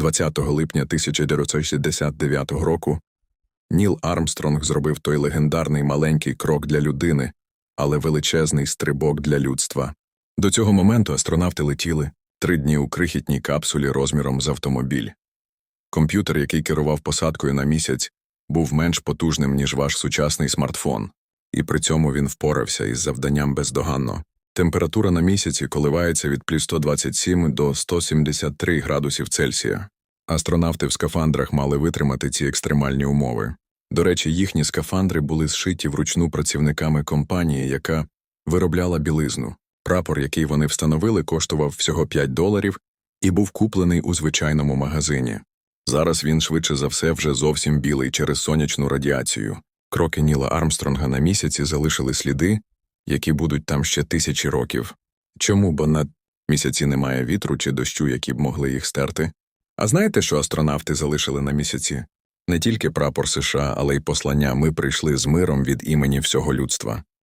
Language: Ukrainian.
20 липня 1969 року Ніл Армстронг зробив той легендарний маленький крок для людини, але величезний стрибок для людства. До цього моменту астронавти летіли три дні у крихітній капсулі розміром з автомобіль. Комп'ютер, який керував посадкою на місяць, був менш потужним, ніж ваш сучасний смартфон, і при цьому він впорався із завданням бездоганно. Температура на місяці коливається від плюс 127 до 173 градусів Цельсія. Астронавти в скафандрах мали витримати ці екстремальні умови. До речі, їхні скафандри були зшиті вручну працівниками компанії, яка виробляла білизну. Прапор, який вони встановили, коштував всього 5 доларів і був куплений у звичайному магазині. Зараз він швидше за все вже зовсім білий через сонячну радіацію. Кроки Ніла Армстронга на місяці залишили сліди, які будуть там ще тисячі років. Чому, бо на місяці немає вітру чи дощу, які б могли їх стерти? А знаєте, що астронавти залишили на місяці? Не тільки прапор США, але й послання ми прийшли з миром від імені всього людства.